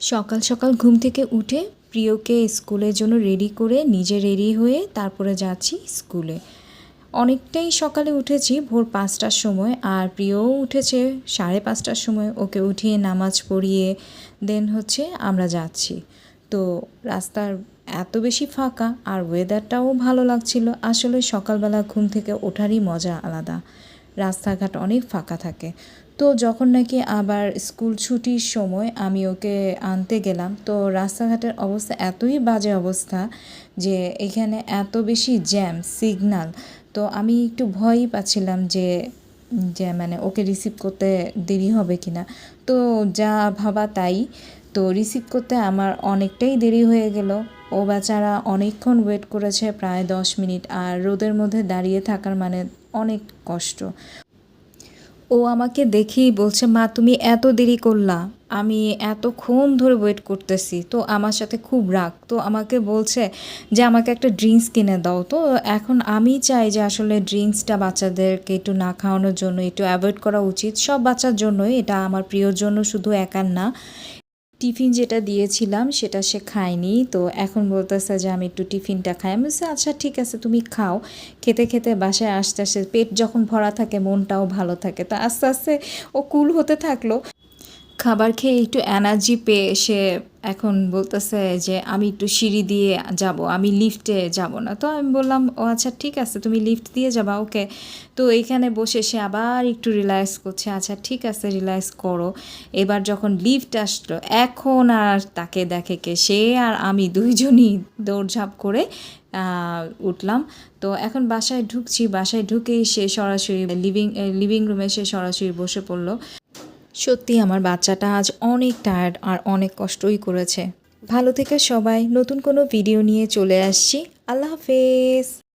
সকাল সকাল ঘুম থেকে উঠে প্রিয়কে স্কুলের জন্য রেডি করে নিজে রেডি হয়ে তারপরে যাচ্ছি স্কুলে। অনেকটাই সকালে উঠেছি ভোর পাঁচটার সময় আর প্রিয়ও উঠেছে সাড়ে পাঁচটার সময়। ওকে উঠিয়ে নামাজ পড়িয়ে দেন হচ্ছে আমরা যাচ্ছি। তো রাস্তার এত বেশি ফাঁকা আর ওয়েদারটাও ভালো লাগছিল। আসলে সকালবেলা ঘুম থেকে ওঠারই মজা আলাদা। রাস্তাঘাট অনেক ফাঁকা থাকে। তো যখন নাকি আবার স্কুল ছুটির সময় আমি ওকে আনতে গেলাম, তো রাস্তাঘাটের অবস্থা এতই বাজে অবস্থা যে এখানে এত বেশি জ্যাম, সিগনাল। তো আমি একটু ভয়ই পাচ্ছিলাম যে যে মানে ওকে রিসিভ করতে দেরি হবে কি না তো যা ভাবা তাই। তো রিসিভ করতে আমার অনেকটাই দেরি হয়ে গেল। ও বেচারা অনেকক্ষণ ওয়েট করেছে প্রায় দশ মিনিট আর রোদের মধ্যে দাঁড়িয়ে থাকার মানে অনেক কষ্ট। ও আমাকে দেখেই বলছে, মা, তুমি এত দেরি করলা। আমি এতক্ষণ ধরে ওয়েট করতেছি। তো আমার সাথে খুব রাগ। তো আমাকে বলছে যে, আমাকে একটা ড্রিঙ্কস কিনে দাও। তো এখন আমি চাই যে, আসলে ড্রিঙ্কসটা বাচ্চাদেরকে একটু না খাওয়ানোর জন্য, একটু অ্যাভয়েড করা উচিত। সব বাচ্চার জন্যই, এটা আমার প্রিয়র জন্য শুধু একার না। টিফিন যেটা দিয়েছিলাম সেটা সে খায়নি। তো এখন বলতেছে যে আমি একটু টিফিনটা খাই। আমি বলছি আচ্ছা ঠিক আছে, তুমি খাও। খেতে খেতে বাসায় আসতে আসতে পেট যখন ভরা থাকে, মনটাও ভালো থাকে। তো আস্তে আস্তে ও কুল হতে থাকল। খাবার খেয়ে একটু এনার্জি পেয়ে সে এখন বলতেছে যে, আমি একটু সিঁড়ি দিয়ে যাব, আমি লিফটে যাব না। তো আমি বললাম, ও আচ্ছা ঠিক আছে, তুমি লিফট দিয়ে যাবা ওকে তো এইখানে বসে সে আবার একটু রিল্যাক্স করছে আচ্ছা ঠিক আছে রিল্যাক্স করো। এবার যখন লিফট আসলো, এখন আর তাকে দেখে কে? সে আর আমি দুইজনই দৌড়ঝাঁপ করে উঠলাম। তো এখন বাসায় ঢুকছি, বাসায় ঢুকেই সে সরাসরি লিভিং লিভিং রুমে সে সরাসরি বসে পড়ল। সত্যি আমার বাচ্চাটা আজ অনেক টায়ার্ড আর অনেক কষ্টই করেছে। ভালো থেকে সবাই, নতুন কোনো ভিডিও নিয়ে চলে আসছি। আল্লাহ হাফেজ।